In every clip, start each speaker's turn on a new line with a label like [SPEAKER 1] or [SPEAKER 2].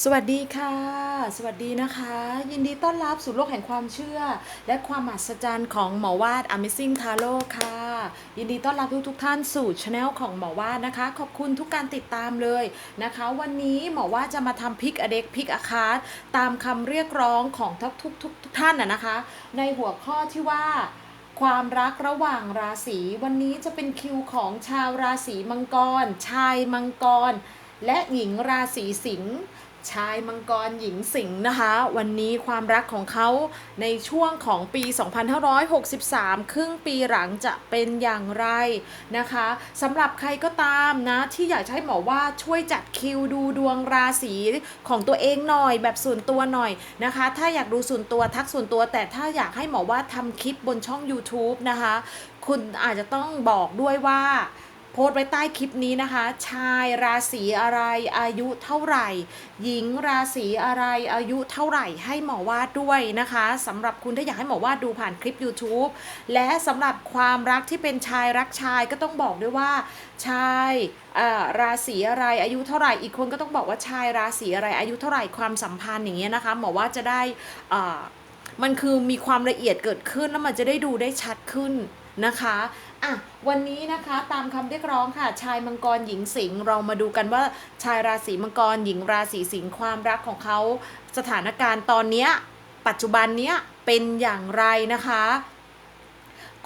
[SPEAKER 1] สวัสดีค่ะ สวัสดีนะคะ ยินดีต้อนรับสู่โลกแห่งความเชื่อ และความมหัศจรรย์ของหมอวาด Amazing Tarot ค่ะ ยินดีต้อนรับทุกทุกๆท่านสู่ช anel ของหมอวาดนะคะ ขอบคุณทุกการติดตามเลยนะคะ วันนี้หมอวาดจะมาทำพิกอเด็กพิกอาคารตามคำเรียกร้องของทุกทุกทุกทุกท่านนะนะคะ ในหัวข้อที่ว่าความรักระหว่างราศีวันนี้จะเป็นคิวของชาวราศีมังกร ชายมังกร และหญิงราศีสิงห์ ชายมังกรหญิงสิงห์นะคะ วันนี้ความรักของเขาในช่วงของปี 2563 ครึ่งปีหลังจะเป็นอย่างไรนะคะสำหรับใครก็ตามนะ ที่อยากให้หมอว่าช่วยจัดคิวดูดวงราศีของตัวเองหน่อยแบบส่วนตัวหน่อยนะคะ ถ้าอยากดูส่วนตัวทักส่วนตัว แต่ถ้าอยากให้หมอว่าทำคลิปบนช่อง YouTube นะคะ คุณอาจจะต้องบอกด้วยว่า โพสต์ไว้ใต้คลิปนี้นะคะ ชายราศีอะไรอายุเท่าไหร่ หญิงราศีอะไรอายุเท่าไหร่ให้หมอวาดด้วยนะคะสำหรับคุณถ้าอยากให้หมอวาดดูผ่านคลิป YouTube และสำหรับความรักที่เป็นชายรักชายก็ต้องบอกด้วยว่า ชายราศีอะไรอายุเท่าไหร่อีกคนก็ต้องบอกว่าชายราศีอะไรอายุเท่าไหร่ความสัมพันธ์อย่างเงี้ยนะคะหมอว่าจะได้มันคือมีความละเอียดเกิดขึ้นแล้วมันจะได้ดูได้ชัดขึ้น นะคะอะวันนี้นะคะตามคำเรียกร้องค่ะ ชายมังกรหญิงสิงห์เรามาดูกันว่าชายราศีมังกรหญิงราศีสิงห์ความรักของเขาสถานการณ์ตอนเนี้ยปัจจุบันเนี้ยเป็นอย่างไรนะคะ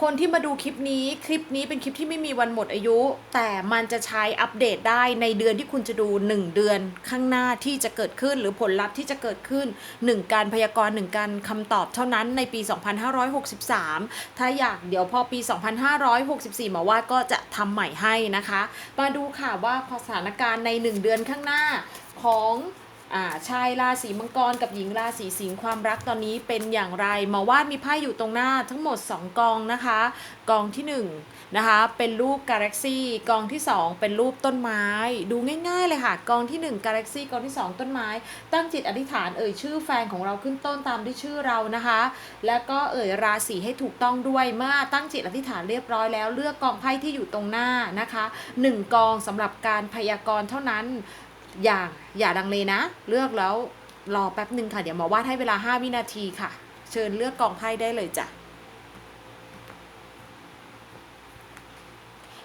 [SPEAKER 1] คนที่มาดูคลิปนี้คลิปนี้เป็นคลิปที่ไม่มีวันหมดอายุ แต่มันจะใช้อัปเดตได้ในเดือนที่คุณจะดู 1 เดือนข้างหน้าที่จะเกิดขึ้นหรือผลลัพธ์ที่จะเกิดขึ้น 1 การพยากรณ์1การคำตอบเท่านั้นในปี 2563 ถ้าอยากเดี๋ยวพอปี 2564หมอว่าก็จะทำใหม่ให้นะคะ มาดูค่ะว่าสถานการณ์ใน 1 เดือนข้างหน้าของ อ่าชายราศีมังกรกับหญิงราศีสิงห์ความรักตอนนี้เป็นอย่างไรมอว่ามีไพ่อยู่ตรงหน้าทั้งหมด 2 กองนะคะ กองที่1นะคะเป็นรูปกาแล็กซี่กองที่ 2 เป็นรูปต้นไม้ ดูง่ายๆเลยค่ะ กองที่1กาแล็กซี่กองที่ 2 ต้นไม้ ตั้งจิตอธิษฐานเอ่ยชื่อแฟนของเราขึ้นต้นตามด้วยชื่อเรานะคะ แล้วก็เอ่ยราศีให้ถูกต้องด้วยเมื่อตั้งจิตอธิษฐานเรียบร้อยแล้วเลือกกองไพ่ที่อยู่ตรงหน้านะคะหนึ่งกองสำหรับการพยากรณ์เท่านั้น อย่าอย่าดังเลนะ เลือกแล้วรอแป๊บหนึ่งค่ะ เดี๋ยวหมอวาดให้เวลา 5 วินาทีค่ะ เชิญเลือกกองไพ่ได้เลยจ้ะ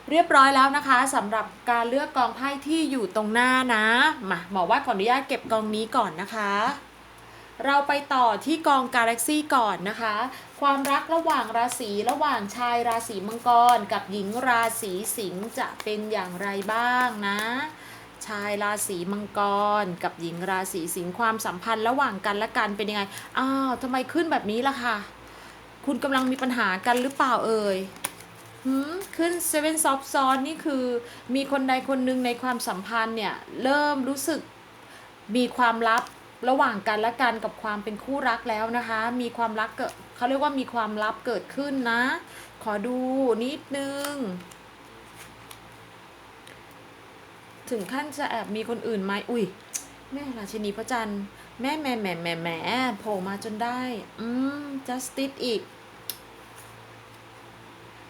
[SPEAKER 1] เรียบร้อยแล้วนะคะสำหรับการเลือกกองไพ่ที่อยู่ตรงหน้านะมาหมอวาดขออนุญาตเก็บกองนี้ก่อนนะคะ เราไปต่อที่กองกาแล็กซี่ก่อนนะคะ ความรักระหว่างราศีระหว่างชายราศีมังกร กับหญิงราศีสิงห์จะเป็นอย่างไรบ้างนะ ชายราศีมังกร กับหญิงราศีสิงห์ความสัมพันธ์ระหว่างกันและกันเป็นยังไง อ้าวทำไมขึ้นแบบนี้ล่ะคะคุณกำลังมีปัญหากันหรือเปล่าเอ่ยขึ้นเซเว่นซอฟซ้อนนี่คือ มีคนใดคนหนึ่งในความสัมพันธ์เนี่ย เริ่มรู้สึกมีความลับระหว่างกันและกันกับความเป็นคู่รักแล้วนะคะ มีความรักเกิดเขาเรียกว่ามีความลับเกิดขึ้นนะ ขอดูนิดนึง ถึงขั้นจะแอบมีคนอื่นไหมอุ้ยแม่ราชินีพระจันทร์แม่แหม่แหม่แหม่แหม่โผล่มาจนได้ อืม justice อีก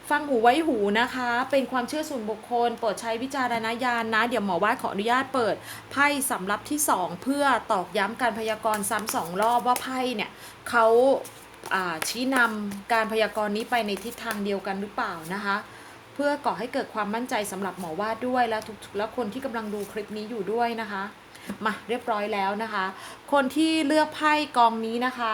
[SPEAKER 1] ฟังหูไว้หูนะคะ เป็นความเชื่อส่วนบุคคล โปรดใช้วิจารณญาณนะ เดี๋ยวหมอว่าขออนุญาตเปิด ไพ่สำรับที่2เพื่อตอกย้ำการพยากรณ์ซ้ำสองรอบว่าไพ่เนี่ยเขาชี้นำการพยากรณ์นี้ไปในทิศทางเดียวกันหรือเปล่านะคะ เพื่อก่อให้เกิดความมั่นใจสำหรับหมอวาดด้วยและทุกๆและคนที่กำลังดูคลิปนี้อยู่ด้วยนะคะ มาเรียบร้อยแล้วนะคะ คนที่เลือกไพ่กองนี้นะคะ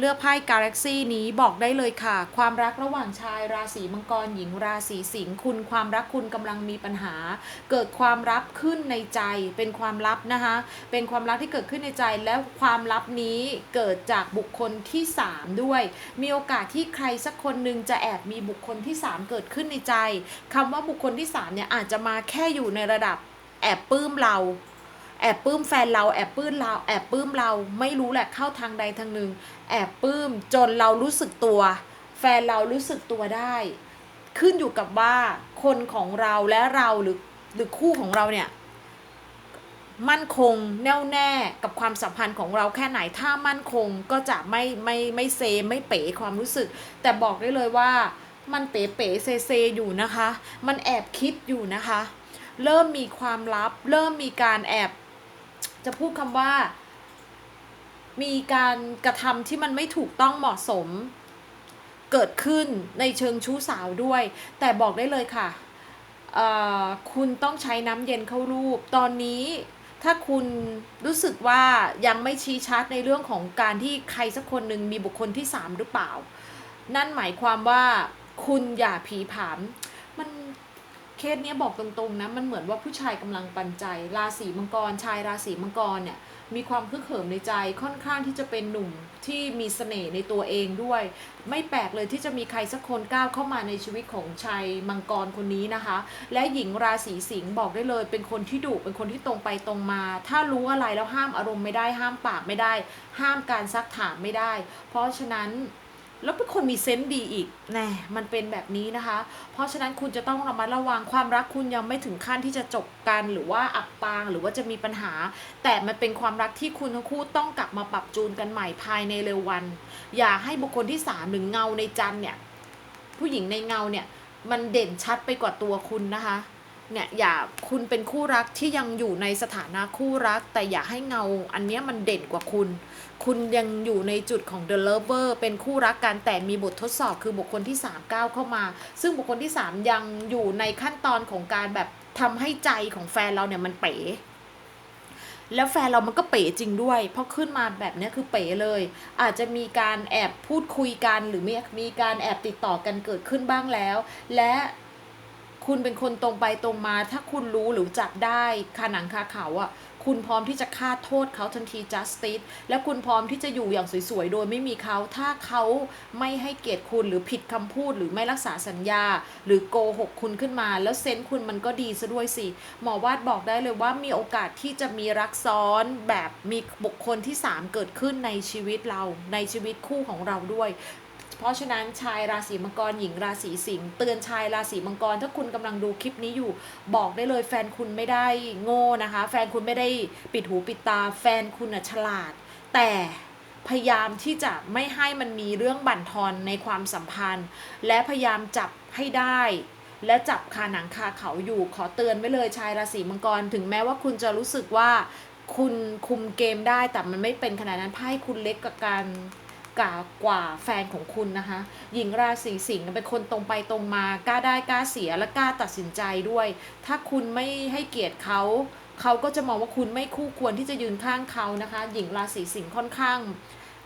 [SPEAKER 1] เลือกไพ่กาแล็กซี่นี้บอกได้เลยค่ะ ความรักระหว่างชายราศีมังกรหญิงราศีสิงห์คุณความรักคุณกำลังมีปัญหา เกิดความลับขึ้นในใจเป็นความลับนะคะ เป็นความลับที่เกิดขึ้นในใจแล้วความลับนี้เกิดจากบุคคลที่ 3 ด้วย มีโอกาสที่ใครสักคนหนึ่งจะแอบมีบุคคลที่ 3 เกิดขึ้นในใจคำว่าบุคคลที่3เนี่ยอาจจะมาแค่อยู่ในระดับแอบปลื้มเรา แอบปลื้มแฟนเราแอบปลื้มเราแอบปลื้มเราไม่รู้แหละเข้าทางใดทางหนึ่ง แอบปลื้มจนเรารู้สึกตัว แฟนเรารู้สึกตัวได้ ขึ้นอยู่กับว่าคนของเราและเราหรือหรือคู่ของเราเนี่ยมั่นคงแน่วแน่กับความสัมพันธ์ของเราแค่ไหนถ้ามั่นคงก็จะไม่ไม่ไม่เซไม่เป๋ความรู้สึก แต่บอกได้เลยว่ามันเป๋เป๋เซเซอยู่นะคะ มันแอบคิดอยู่นะคะ เริ่มมีความลับ เริ่มมีการแอบ จะพูดคำว่า มีการกระทำที่มันไม่ถูกต้องเหมาะสม เกิดขึ้นในเชิงชู้สาวด้วย แต่บอกได้เลยค่ะ คุณต้องใช้น้ำเย็นเข้ารูป ตอนนี้ถ้าคุณรู้สึกว่ายังไม่ชี้ชัดในเรื่องของการที่ใครสักคนหนึ่งมีบุคคลที่สามหรือเปล่า นั่นหมายความว่าคุณอย่าผีผาม เคสเนี้ยบอกตรงๆนะมันเหมือนว่าผู้ชายกำลังปันใจ ราศีมังกร ชายราศีมังกรเนี่ยมีความคึกเขิมในใจค่อนข้างที่จะเป็นหนุ่มที่มีเสน่ห์ในตัวเองด้วย ไม่แปลกเลยที่จะมีใครสักคนก้าวเข้ามาในชีวิตของชายมังกรคนนี้นะคะ และหญิงราศีสิงห์บอกได้เลย เป็นคนที่ดุเป็นคนที่ตรงไปตรงมา ถ้ารู้อะไรแล้วห้ามอารมณ์ไม่ได้ห้ามปากไม่ได้ ห้ามการซักถามไม่ได้ เพราะฉะนั้น แล้วเป็นคนมีเซนส์ดีอีกแน่มันเป็นแบบนี้นะคะ เพราะฉะนั้นคุณจะต้องระมัดระวังความรักคุณยังไม่ถึงขั้นที่จะจบกันหรือว่าอับปางหรือว่าจะมีปัญหา แต่มันเป็นความรักที่คุณทั้งคู่ต้องกลับมาปรับจูนกันใหม่ภายในเร็ววัน อย่าให้บุคคลที่สามหรือเงาในจันเนี่ยผู้หญิงในเงาเนี่ยมันเด่นชัดไปกว่าตัวคุณนะคะ เนี่ยอย่าคุณเป็นคู่รักที่ยังอยู่ในสถานะคู่รัก แต่อย่าให้เงาอันเนี้ยมันเด่นกว่าคุณ คุณยังอยู่ในจุดของ The Lover เป็นคู่รักกันแต่มีบททดสอบคือบุคคลที่ 3 ก้าวเข้ามา ซึ่งบุคคลที่ 3 ยังอยู่ในขั้นตอนของการแบบทำให้ใจของแฟนเราเนี่ยมันเป๋แล้วแฟนเรามันก็เป๋จริงด้วย เพราะขึ้นมาแบบนี้คือเป๋เลย อาจจะมีการแอบพูดคุยกันหรือมีมีการแอบติดต่อกันเกิดขึ้นบ้างแล้ว และ คุณเป็นคนตรงไปตรงมา ถ้าคุณรู้หรือจับได้คาหนังคาเขาอะ คุณพร้อมที่จะฆ่าโทษเขาทันที justice และคุณพร้อมที่จะอยู่อย่างสวยๆ โดยไม่มีเขา ถ้าเขาไม่ให้เกียรติคุณหรือผิดคำพูดหรือไม่รักษาสัญญา หรือโกหกคุณขึ้นมา แล้วเซนส์คุณมันก็ดีซะด้วยสิ หมอวาดบอกได้เลยว่ามีโอกาสที่จะมีรักซ้อนแบบมีบุคคลที่ 3 เกิดขึ้นในชีวิตเราในชีวิตคู่ของเราด้วย เพราะฉะนั้นชายราศีมังกรหญิงราศีสิงห์เตือนชายราศีมังกร ถ้าคุณกำลังดูคลิปนี้อยู่ บอกได้เลยแฟนคุณไม่ได้โง่นะคะ แฟนคุณไม่ได้ปิดหูปิดตา แฟนคุณน่ะฉลาด แต่พยายามที่จะไม่ให้มันมีเรื่องบั่นทอนในความสัมพันธ์ และพยายามจับให้ได้ และจับคาหนังคาเขาอยู่ขอเตือนไว้เลยชายราศีมังกร ถึงแม้ว่าคุณจะรู้สึกว่าคุณคุมเกมได้แต่มันไม่เป็นขนาดนั้นไพ่คุณเล็กกับการ กากว่าแฟนของคุณนะคะ หญิงราศีสิงห์เป็นคนตรงไปตรงมากล้าได้กล้าเสียและกล้าตัดสินใจด้วย ถ้าคุณไม่ให้เกียรติเขาเขาก็จะมองว่าคุณไม่คู่ควรที่จะยืนข้างเขานะคะ หญิงราศีสิงห์ค่อนข้าง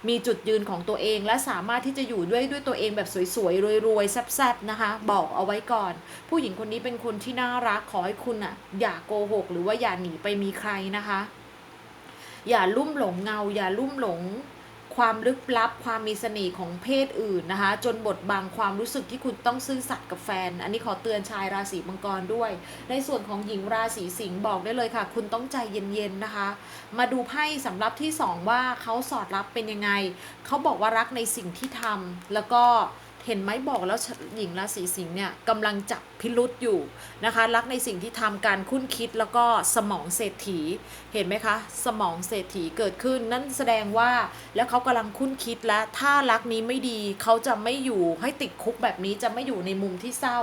[SPEAKER 1] มีจุดยืนของตัวเอง และสามารถที่จะอยู่ด้วยด้วยตัวเองแบบสวยๆรวยๆแซ่บๆนะคะ บอกเอาไว้ก่อน ผู้หญิงคนนี้เป็นคนที่น่ารักขอให้คุณอะ อย่าโกหก หรือว่าอย่าหนีไปมีใครนะคะ อย่าลุ่มหลงเงา อย่าลุ่มหลง ความลึกลับความมีเสน่ห์ของเพศอื่นนะคะ จนบดบังความรู้สึกที่คุณต้องซื่อสัตย์กับแฟน อันนี้ขอเตือนชายราศีมังกรด้วย ในส่วนของหญิงราศีสิงห์บอกได้เลยค่ะ คุณต้องใจเย็นๆนะคะ มาดูไพ่สำหรับที่สองว่าเขาสอดรับเป็นยังไง เขาบอกว่ารักในสิ่งที่ทำแล้วก็ เห็นไหมบอกแล้วหญิงราศีสิงห์เนี่ยกำลังจับพิรุษอยู่นะคะ รักในสิ่งที่ทำการคุ้นคิดแล้วก็สมองเศรษฐีเห็นไหมคะ สมองเศรษฐีเกิดขึ้น นั่นแสดงว่าแล้วเขากำลังคุ้นคิดและถ้ารักนี้ไม่ดีเขาจะไม่อยู่ให้ติดคุกแบบนี้จะไม่อยู่ในมุมที่เศร้า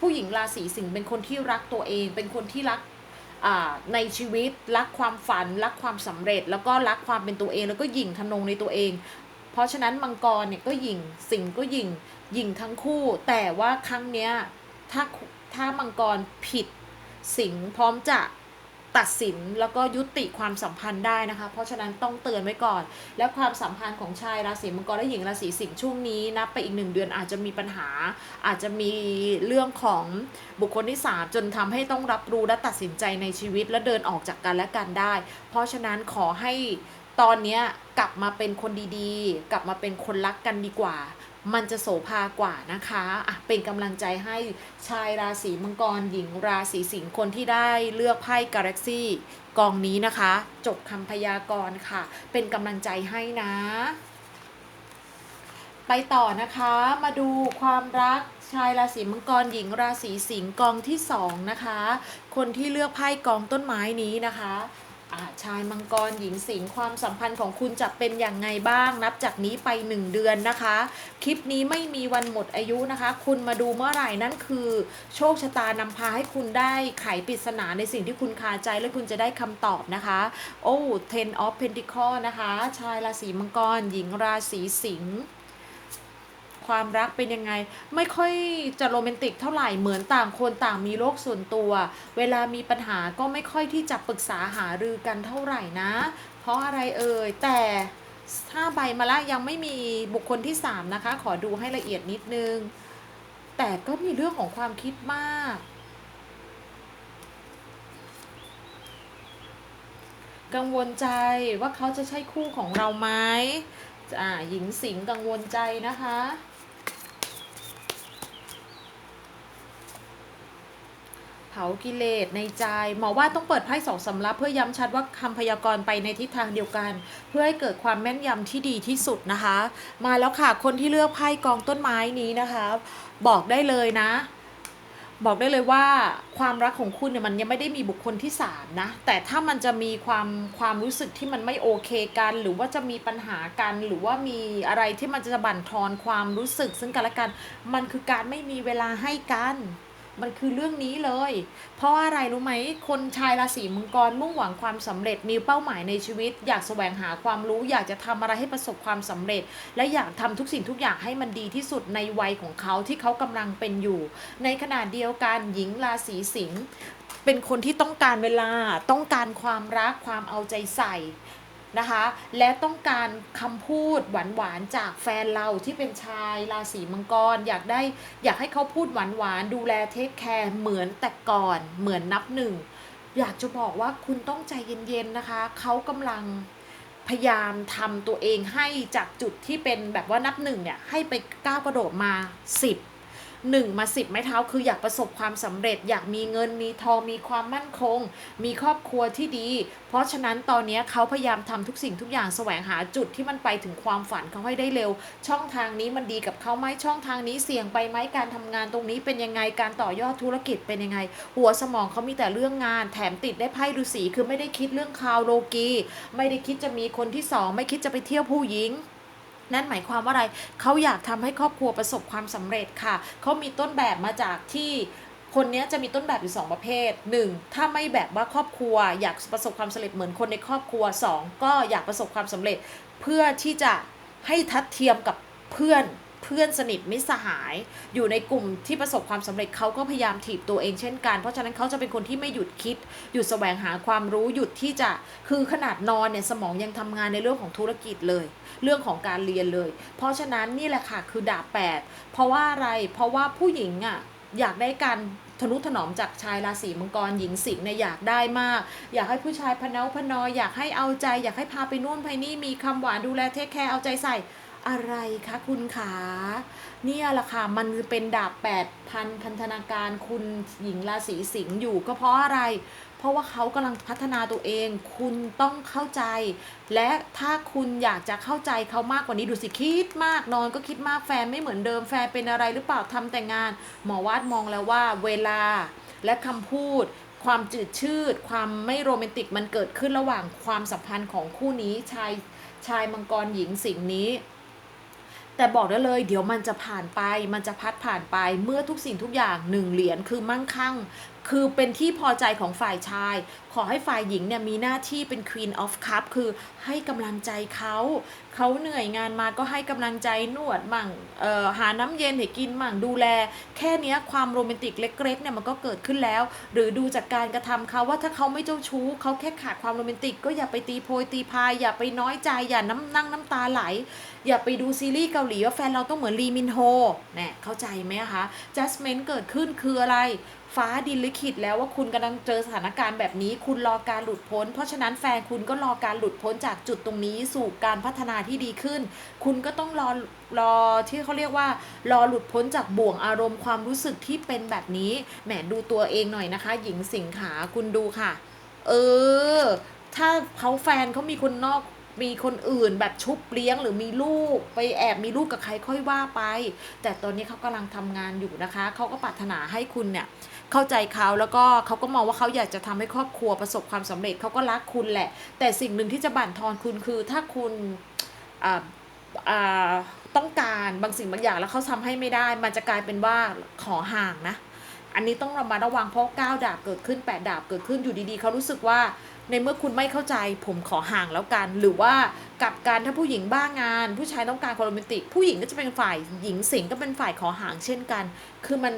[SPEAKER 1] ผู้หญิงราศีสิงห์เป็นคนที่รักตัวเอง เป็นคนที่รักในชีวิตรักความฝัน รักความสำเร็จ แล้วก็รักความเป็นตัวเอง แล้วก็หยิ่งทะนงในตัวเอง เพราะฉะนั้นมังกรเนี่ยก็หยิ่งสิงห์ก็หยิ่งหยิ่งทั้งคู่ แต่ว่าครั้งเนี้ยถ้าถ้ามังกรผิดสิงห์พร้อมจะตัดสินแล้วก็ยุติความสัมพันธ์ได้นะคะ เพราะฉะนั้นต้องเตือนไว้ก่อน และความสัมพันธ์ของชายราศีมังกรและหญิงราศีสิงห์ช่วงนี้นับไปอีกหนึ่งเดือนอาจจะมีปัญหา อาจจะมีเรื่องของบุคคลที่สามจนทำให้ต้องรับรู้และตัดสินใจในชีวิตและเดินออกจากกันและกันได้ เพราะฉะนั้นขอให้ ตอนเนี้ยกลับมาเป็นคนดีๆ กลับมาเป็นคนรักกันดีกว่า มันจะโสภากว่านะคะอะเป็นกำลังใจให้ชายราศีมังกร หญิงราศีสิงห์คนที่ได้เลือกไพ่กาแล็กซี่กองนี้นะคะ จบคำพยากรณ์ค่ะ เป็นกำลังใจให้นะ ไปต่อนะคะ มาดูความรักชายราศีมังกรหญิงราศีสิงห์กองที่สองนะคะ คนที่เลือกไพ่กองต้นไม้นี้นะคะ ชายมังกรหญิงสิงความสัมพันธ์ของคุณจะเป็นอย่างไงบ้าง นับจากนี้ไป 1 เดือนนะคะ คลิปนี้ไม่มีวันหมดอายุนะคะ คุณมาดูเมื่อไหร่นั่นคือ โชคชะตานำพาให้คุณได้ไขปริศนาในสิ่งที่คุณคาใจและคุณจะได้คำตอบนะคะ โอ้ ten of pentacle นะคะ ชายราศีมังกร หญิงราศีสิงห์ ความรักเป็นยังไง ไม่ค่อยจะโรแมนติกเท่าไหร่เหมือนต่างคนต่างมีโลกส่วนตัว เวลามีปัญหาก็ไม่ค่อยที่จะปรึกษาหารือกันเท่าไหร่นะ เพราะอะไรเอ่ยแต่ถ้าใบมาละยังไม่มีบุคคลที่ 3 นะคะ ขอดูให้ละเอียดนิดนึง แต่ก็มีเรื่องของความคิดมาก กังวลใจว่าเขาจะใช่คู่ของเราไหมอ่าหญิงสิงกังวลใจนะคะ เผากิเลสในใจหมอว่าต้องเปิดไพ่สองสำรับเพื่อย้ำชัดว่าคำพยากรณ์ไปในทิศทางเดียวกัน เพื่อให้เกิดความแม่นยำที่ดีที่สุดนะคะ มาแล้วค่ะคนที่เลือกไพ่กองต้นไม้นี้นะคะ บอกได้เลยนะ บอกได้เลยว่าความรักของคุณเนี่ยมันยังไม่ได้มีบุคคลที่สามนะแต่ถ้ามันจะมีความความรู้สึกที่มันไม่โอเคกัน หรือว่าจะมีปัญหากันหรือว่ามีอะไรที่มันจะบั่นทอนความรู้สึกซึ่งกันและกัน มันคือการไม่มีเวลาให้กัน มันคือเรื่องนี้เลย เพราะว่าอะไรรู้ไหม คนชายราศีมังกรมุ่งหวังความสำเร็จมีเป้าหมายในชีวิต อยากแสวงหาความรู้ อยากจะทำอะไรให้ประสบความสำเร็จ และอยากทำทุกสิ่งทุกอย่างให้มันดีที่สุดในวัยของเขาที่เขากำลังเป็นอยู่ ในขณะเดียวกันหญิงราศีสิงห์เป็นคนที่ต้องการเวลาต้องการความรักความเอาใจใส่ นะคะ และต้องการคำพูดหวานๆจากแฟนเราที่เป็นชายราศีมังกร อยากได้อยากให้เขาพูดหวานๆดูแลเทคแคร์เหมือนแต่ก่อนเหมือนนับหนึ่งอยากจะบอกว่าคุณต้องใจเย็นๆนะคะ เขากำลังพยายามทำตัวเองให้จากจุดที่เป็นแบบว่านับหนึ่งเนี่ยให้ไปก้าวกระโดดมา 10 หนึ่งมาสิบไม้เท้าคืออยากประสบความสำเร็จ อยากมีเงินมีทองมีความมั่นคง มีครอบครัวที่ดี เพราะฉะนั้นตอนนี้เขาพยายามทำทุกสิ่งทุกอย่างแสวงหาจุดที่มันไปถึงความฝันเขาให้ได้เร็ว ช่องทางนี้มันดีกับเขาไหมช่องทางนี้เสี่ยงไปไหมการทำงานตรงนี้เป็นยังไงการต่อยอดธุรกิจเป็นยังไง หัวสมองเขามีแต่เรื่องงาน แถมติดได้ไพ่ฤาษีคือไม่ได้คิดเรื่องคาวโลกี ไม่ได้คิดจะมีคนที่สองไม่คิดจะไปเที่ยวผู้หญิง นั่นหมายความว่าอะไร เขาอยากทำให้ครอบครัวประสบความสำเร็จค่ะ เขามีต้นแบบมาจากที่คนนี้จะมีต้นแบบอยู่สองประเภท 1. ถ้าไม่แบบว่าครอบครัว อยากประสบความสำเร็จเหมือนคนในครอบครัว 2. ก็อยากประสบความสำเร็จ เพื่อที่จะให้ทัดเทียมกับเพื่อน เพื่อนสนิทมิสหาย อยู่ในกลุ่มที่ประสบความสำเร็จเขาก็พยายามถีบตัวเองเช่นกัน เพราะฉะนั้นเขาจะเป็นคนที่ไม่หยุดคิด หยุดแสวงหาความรู้หยุดที่จะคือขนาดนอนเนี่ยสมองยังทำงานในเรื่องของธุรกิจเลย เรื่องของการเรียนเลย เพราะฉะนั้นนี่แหละค่ะคือดาบแปดเพราะว่าอะไรเพราะว่าผู้หญิงอะอยากได้การทนุถนอมจากชายราศีมังกรหญิงสิงห์เนี่ยอยากได้มาก อยากให้ผู้ชายพเนาพนอ อยากให้เอาใจ อยากให้พาไปนู่นไปนี่มีคำหวานดูแลเทคแคร์เอาใจใส่ อะไรคะคุณขาเนี่ยแหละค่ะมันเป็นดาบแปดพันพันธนาการคุณหญิงราศีสิงห์อยู่ก็เพราะอะไร เพราะว่าเขากำลังพัฒนาตัวเอง คุณต้องเข้าใจ และถ้าคุณอยากจะเข้าใจเขามากกว่านี้ดูสิคิดมากนอนก็คิดมากแฟนไม่เหมือนเดิมแฟนเป็นอะไรหรือเปล่าทำแต่งาน หมอวาดมองแล้วว่าเวลาและคำพูดความจืดชืด ความไม่โรแมนติกมันเกิดขึ้นระหว่างความสัมพันธ์ของคู่นี้ชายชายมังกรหญิงสิงห์นี้ แต่บอกได้เลยเดี๋ยวมันจะผ่านไป มันจะพัดผ่านไปเมื่อทุกสิ่งทุกอย่างหนึ่งเหรียญคือมั่งคั่ง คือเป็นที่พอใจของฝ่ายชาย ขอให้ฝ่ายหญิงเนี่ยมีหน้าที่เป็น Queen of Cup คือให้กำลังใจเขาเขาเหนื่อยงานมาก็ให้กำลังใจนวดมั่งเอ่อหาน้ำเย็นให้กินมั่งดูแล แค่เนี้ยความโรแมนติกเล็กๆเนี่ยมันก็เกิดขึ้นแล้ว หรือดูจากการกระทำเขาว่าถ้าเขาไม่เจ้าชู้เขาแค่ขาดความโรแมนติก ก็อย่าไปตีโพยตีพายอย่าไปน้อยใจอย่าน้ำนั่งน้ำตาไหล อย่าไปดูซีรีส์เกาหลีว่าแฟนเราต้องเหมือนลีมินโฮแน่เข้าใจไหมคะ judgment เกิดขึ้นคืออะไรฟ้าดินลิขิตแล้วว่าคุณกำลังเจอสถานการณ์แบบนี้คุณรอการหลุดพ้น เพราะฉะนั้นแฟนคุณก็รอการหลุดพ้นจากจุดตรงนี้สู่การพัฒนาที่ดีขึ้น คุณก็ต้องรอรอที่เขาเรียกว่า รอหลุดพ้นจากบ่วงอารมณ์ความรู้สึกที่เป็นแบบนี้แหมดูตัวเองหน่อยนะคะ หญิงสิงขาคุณดูค่ะ เออ ถ้าเขาแฟนเขามีคนนอก มีคนอื่นแบบชุบเลี้ยงหรือมีลูกไปแอบมีลูกกับใครค่อยว่าไป แต่ตอนนี้เขากำลังทำงานอยู่นะคะเขาก็ปรารถนาให้คุณเนี่ยเข้าใจเขาแล้วก็เขาก็มองว่าเขาอยากจะทำให้ครอบครัวประสบความสำเร็จเขาก็รักคุณแหละ แต่สิ่งหนึ่งที่จะบั่นทอนคุณคือ ถ้าคุณอ่าอ่าต้องการบางสิ่งบางอย่างแล้วเขาทำให้ไม่ได้ มันจะกลายเป็นว่าขอห่างนะอันนี้ต้องระมัดระวังเพราะก้าวดาบเกิดขึ้นแปดดาบเกิดขึ้นอยู่ดีๆ เขารู้สึกว่า ในเมื่อคุณไม่เข้าใจผมขอห่างแล้วกัน หรือว่ากับการถ้าผู้หญิงบ้างาน ผู้ชายต้องการความโรแมนติก ผู้หญิงก็จะเป็นฝ่ายหญิงสิงก็เป็นฝ่ายขอห่างเช่นกัน คือมัน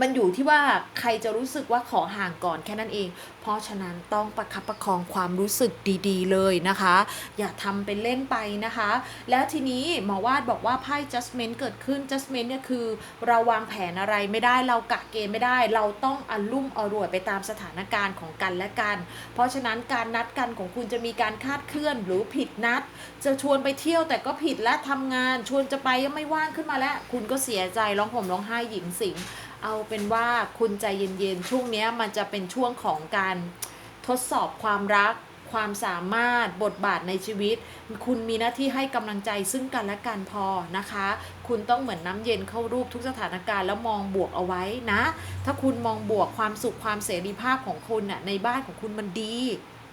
[SPEAKER 1] มันอยู่ที่ว่าใครจะรู้สึกว่าขอห่างก่อนแค่นั้นเอง เพราะฉะนั้นต้องประคับประคองความรู้สึกดีๆ เลยนะคะ อย่าทำเป็นเล่นไปนะคะ แล้วทีนี้หมอวาดบอกว่าไพ่ judgment เกิดขึ้น judgment เนี่ยคือ เราวางแผนอะไรไม่ได้เรากะเกณฑ์ไม่ได้ เราต้องอลุ่มอร่วยไปตามสถานการณ์ของกันและกัน เพราะฉะนั้นการนัดกันของคุณจะมีการคาดเคลื่อนหรือผิดนัด จะชวนไปเที่ยวแต่ก็ผิดและทำงาน ชวนจะไปก็ไม่ว่างขึ้นมาแล้ว คุณก็เสียใจร้องห่มร้องไห้หญิงสิง เอาเป็นว่าคุณใจเย็นๆ ช่วงนี้มันจะเป็นช่วงของการทดสอบความรัก ความสามารถบทบาทในชีวิต คุณมีหน้าที่ให้กำลังใจซึ่งกันและกันพอนะคะ คุณต้องเหมือนน้ำเย็นเข้ารูปทุกสถานการณ์แล้วมองบวกเอาไว้นะ ถ้าคุณมองบวกความสุขความเสรีภาพของคุณน่ะในบ้านของคุณมันดี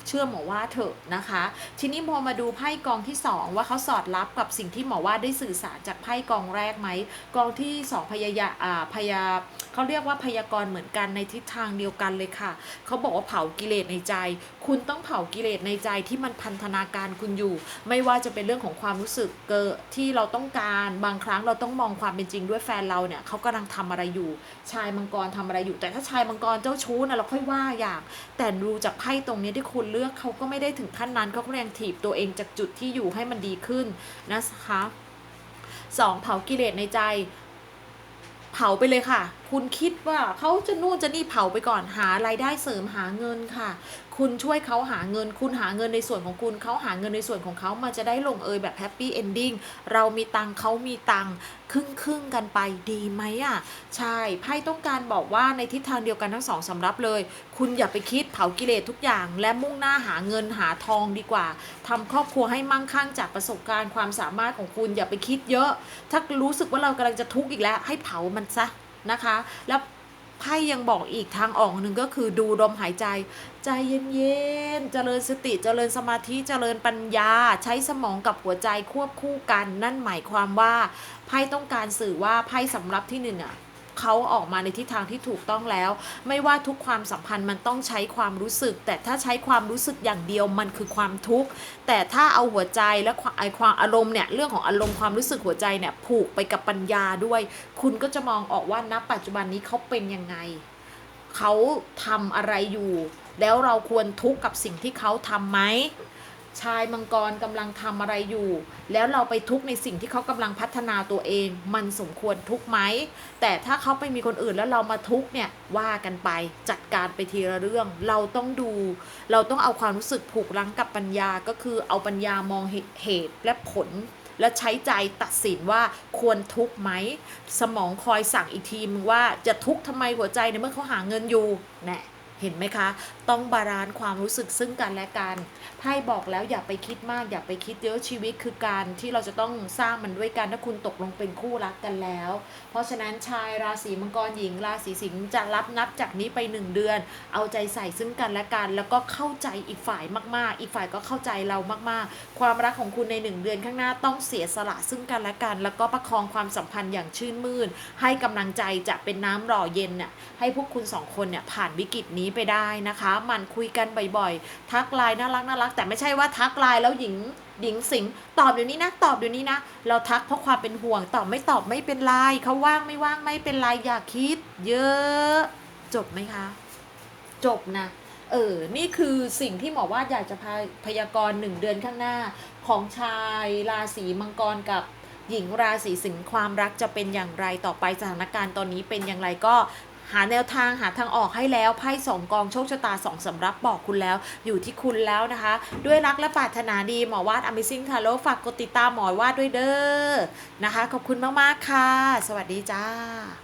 [SPEAKER 1] เชื่อหมอว่าเถอะนะคะ ทีนี้พอมาดูไพ่กองที่ 2 ว่าเขาสอดรับกับสิ่งที่หมอว่าได้สื่อสารจากไพ่กองแรกไหมกองที่ 2 พยายาอ่าพยาเขาเรียกว่าพยากรณ์เหมือนกันในทิศทางเดียวกันเลยค่ะเขาบอกว่าเผากิเลสในใจ คุณต้องเผากิเลสในใจที่มันพันธนาการคุณอยู่ ไม่ว่าจะเป็นเรื่องของความรู้สึกเกิดที่เราต้องการบางครั้งเราต้องมองความเป็นจริงด้วยแฟนเราเนี่ยเขากำลังทำอะไรอยู่ ชายมังกรทำอะไรอยู่ แต่ถ้าชายมังกรเจ้าชู้นะเราค่อยว่าอย่าง แต่ดูจากไพ่ตรงนี้ที่คุณเลือกเขาก็ไม่ได้ถึงขั้นนั้นเขาก็ยังถีบตัวเองจากจุดที่อยู่ให้มันดีขึ้นนะคะสองเผากิเลสในใจ เผาไปเลยค่ะ คุณคิดว่าเขาจะนู่นจะนี่เผาไปก่อนหารายได้เสริมหาเงินค่ะ คุณช่วยเขาหาเงิน คุณหาเงินในส่วนของคุณเขาหาเงินในส่วนของเขามันจะได้ลงเอยแบบแฮปปี้เอนดิ้งเรามีตังเขามีตังครึ่งครึ่งกันไปดีไหมอะใช่ไพ่ต้องการบอกว่าในทิศทางเดียวกันทั้งสองสำรับเลย คุณอย่าไปคิดเผากิเลสทุกอย่าง และมุ่งหน้าหาเงินหาทองดีกว่าทำครอบครัวให้มั่งคั่งจากประสบการณ์ความสามารถของคุณอย่าไปคิดเยอะ ถ้ารู้สึกว่าเรากำลังจะทุกข์อีกแล้ว ให้เผามันซะ นะคะ แล้วไพ่ยังบอกอีกทางออกหนึ่งก็คือดูลมหายใจ ใจเย็นๆ เจริญสติ เจริญสมาธิ เจริญปัญญา ใช้สมองกับหัวใจควบคู่กัน นั่นหมายความว่าไพ่ต้องการสื่อว่าไพ่สำรับที่หนึ่งอะ เขาออกมาในทิศทางที่ถูกต้องแล้ว ไม่ว่าทุกความสัมพันธ์มันต้องใช้ความรู้สึก แต่ถ้าใช้ความรู้สึกอย่างเดียวมันคือความทุกข์แต่ถ้าเอาหัวใจและไอความอารมณ์เนี่ยเรื่องของอารมณ์ความรู้สึกหัวใจเนี่ยผูกไปกับปัญญาด้วย คุณก็จะมองออกว่าณปัจจุบันนี้เขาเป็นยังไงเขาทำอะไรอยู่ แล้วเราควรทุกข์กับสิ่งที่เขาทำไหม ชายมังกรกำลังทำอะไรอยู่ แล้วเราไปทุกในสิ่งที่เขากำลังพัฒนาตัวเอง มันสมควรทุกไหม แต่ถ้าเขาไปมีคนอื่นแล้วเรามาทุกเนี่ยว่ากันไปจัดการไปทีละเรื่อง เราต้องดู เราต้องเอาความรู้สึกผูกรั้งกับปัญญาก็คือเอาปัญญามองเหตุและผล และใช้ใจตัดสินว่าควรทุกไหม สมองคอยสั่งอีกทีมว่าจะทุกทำไมหัวใจในเมื่อเขาหาเงินอยู่แน่ เห็นไหมคะ ต้องบาลานซ์ความรู้สึกซึ่งกันและกันไพ่บอกแล้วอย่าไปคิดมากอย่าไปคิดเยอะชีวิตคือการที่เราจะต้องสร้างมันด้วยกันถ้าคุณตกลงเป็นคู่รักกันแล้ว เพราะฉะนั้นชายราศีมังกรหญิง ราศีสิงห์จะรับนับจากนี้ไปหนึ่งเดือน เอาใจใส่ซึ่งกันและกัน แล้วก็เข้าใจอีกฝ่ายมาก ๆ อีกฝ่ายก็เข้าใจเรามากๆ ความรักของคุณในหนึ่งเดือนข้างหน้าต้องเสียสละซึ่งกันและกัน แล้วก็ประคองความสัมพันธ์อย่างชื่นมื่นให้กำลังใจจะเป็นน้ำหล่อเย็นน่ะให้พวกคุณสองคนเนี่ยผ่านวิกฤตนี้ไปได้นะคะ มันคุยกันบ่อยๆ ทักไลน์น่ารักน่ารัก แต่ไม่ใช่ว่าทักไลน์แล้วหญิงหญิงสิงตอบเดี๋ยวนี้นะตอบเดี๋ยวนี้นะ เราทักเพราะความเป็นห่วงตอบไม่ตอบไม่เป็นไรเขาว่างไม่ว่างไม่เป็นไรอย่าคิด เยอะ จบไหมคะ จบนะเออ นี่คือสิ่งที่หมอว่าอยากจะพาพยากรณ์หนึ่งเดือนข้างหน้า ของชายราศีมังกรกับหญิงราศีสิงห์ความรักจะเป็นอย่างไรต่อไปสถานการณ์ตอนนี้เป็นอย่างไรก็ หาแนวทางหาทางออกให้แล้วไพ่สองกองโชคชะตาสองสำรับบอกคุณแล้ว อยู่ที่คุณแล้วนะคะ ด้วยรักและปรารถนาดีหมอวาด Amazing Tarot ฝากกดติดตามหมอวาดด้วยเด้อนะคะ ขอบคุณมาก ๆ ค่ะ สวัสดีจ้า